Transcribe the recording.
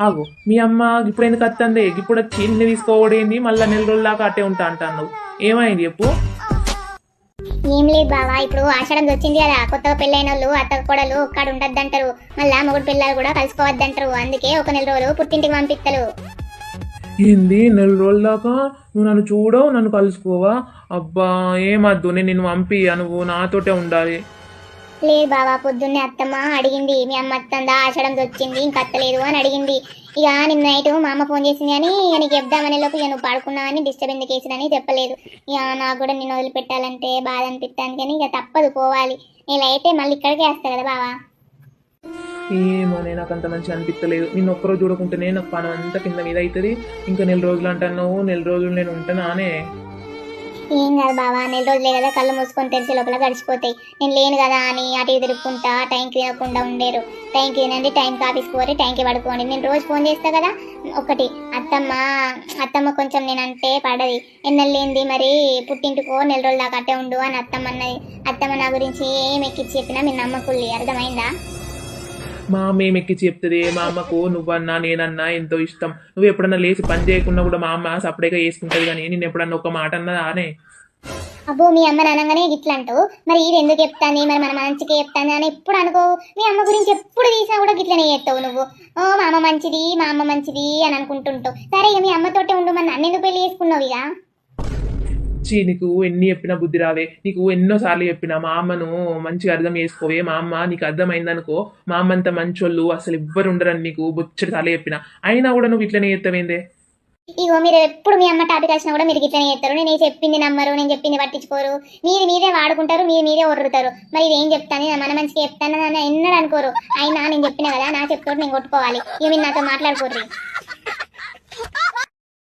ఆగు మీ అమ్మ ఇప్పుడు ఎందుకు వస్తుంది ఇప్పుడు ఇన్ని తీసుకోవడేంది మళ్ళీ నెల రోజుల దాకా అట్టే ఉంటా అంటాను ఏమైంది చెప్పు? ఏం లేదు బావా ఇప్పుడు ఆషాఢం వచ్చింది కదా కొత్తగా పెళ్ళైన వాళ్ళు అత్త కోడలు ఒక్కడ ఉండద్దంటారు. మళ్ళా మొగుడు పిల్లలు కూడా కలుసుకోవద్దంటారు అందుకే ఒక నెల రోజులు పుట్టింటికి పంపిస్తారు ఏంది? నెల రోజుల దాకా నువ్వు నన్ను చూడవు నన్ను కలుసుకోవా? అబ్బా ఏమద్దు నేను నిన్ను పంపి నువ్వు నాతోటే ఉండాలి. లేదు బావా పొద్దున్నే అత్తమ్మ అడిగింది మీ అమ్మ అత్తందా? ఆషాఢం వచ్చింది ఇంక అత్తలేదు అని అడిగింది. ఇక నిన్న నైట్ మా అమ్మ ఫోన్ చేసింది కానీ నీకు చెప్దామనే లోపు ఇక నువ్వు పడుకున్నావని డిస్టర్బ్ ఎందుకు వేసినని చెప్పలేదు. ఇక నాకు కూడా నిన్ను వదిలిపెట్టాలంటే బాధ అనిపిస్తాను కానీ ఇక తప్పదు పోవాలి. నేను అయితే మళ్ళీ ఇక్కడికే వేస్తా కదా బావా. ఏమోనే నాకు అంత మంచిగా అనిపించలేదు నిన్ను ఒక్కరోజు చూడకుంటేనే నాకు పని అంతా కింద మీద అవుతుంది ఇంకా నెల రోజులు అంటున్నావు నెల రోజులు నేను ఉంటానానే ఏం కాదు బావా నెల రోజులే కదా కళ్ళు మూసుకొని తెలిసి లోపల గడిచిపోతాయి. నేను లేను కదా అని అటు తిరుక్కుంటా టైంకి తినకుండా ఉండేరు. టైంకి తినండి టైంకి ఆఫీస్కి పోరి టైంకి పడుకోండి. నేను రోజు ఫోన్ చేస్తా కదా ఒకటి అత్తమ్మ అత్తమ్మ కొంచెం నేనంటే పడది. ఎన్నెళ్ళింది మరి పుట్టింటికో నెల రోజులు దాకా అట్టే ఉండు అని అత్తమ్మ అన్నది. అత్తమ్మ నా గురించి ఏం ఎక్కిచ్చి చెప్పినా మీ నమ్మకుల్లి అర్థమైందా? మా అమ్మ ఏం ఎక్కించి చెప్తుంది మా అమ్మకు నువ్వన్నా నేనన్నా ఎంతో ఇష్టం. నువ్వు ఎప్పుడన్నా లేచి పని చేయకుండా కూడా మా అమ్మ సపరేట్గా వేసుకుంటది కానీ నేను ఎప్పుడన్నా ఒక మాట అన్నదా అనే అబ్బో మీ అమ్మ అనగానే ఇట్లా అంటావు మరి ఇది ఎందుకు చెప్తాంది? మరి మన మంచిగా చెప్తాంది అని ఎప్పుడు అనుకో మీ అమ్మ గురించి ఎప్పుడు తీసినా కూడా గిట్లనే చేస్తావు నువ్వు. ఓ మా అమ్మ మంచిది మా అమ్మ మంచిది అని అనుకుంటుంటావు. సరే ఇక మీ అమ్మతోటే ఉండు మరి నన్ను ఎందుకు పెళ్ళి చేసుకున్నావు ఇక? చీ నీకు ఎన్ని చెప్పినా బుద్ధి రావే నీకు ఎన్నో సార్లు చెప్పినా మా అమ్మను మంచిగా అర్థం చేసుకోవే మా అమ్మ నీకు అర్థమైందనుకో మా అమ్మ అంత మంచోళ్ళు అసలు ఎవ్వరు ఉండరని నీకు బొచ్చడి సార్లు చెప్పినా. అయినా కూడా నువ్వు ఇట్లనే చెప్తావేందే ఇగో మీరు ఎప్పుడు మీ అమ్మ టాపిక్ వచ్చినా కూడా మీరు ఇట్లనే చేస్తారు. నేను చెప్పింది నమ్మరు నేను చెప్పింది పట్టించుకోరు. మీరు మీరే వాడుకుంటారు మీరు మీరే ఒర్రుతారు. మరి ఇది ఏం చెప్తాను మన మంచిగా చెప్తాను అని ఎన్నడూ అనుకోరు. అయినా నేను చెప్పిన కదా నా చెప్తోటి నేను కొట్టుకోవాలి. ఇక మీరు నాతో మాట్లాడుకోర్రి.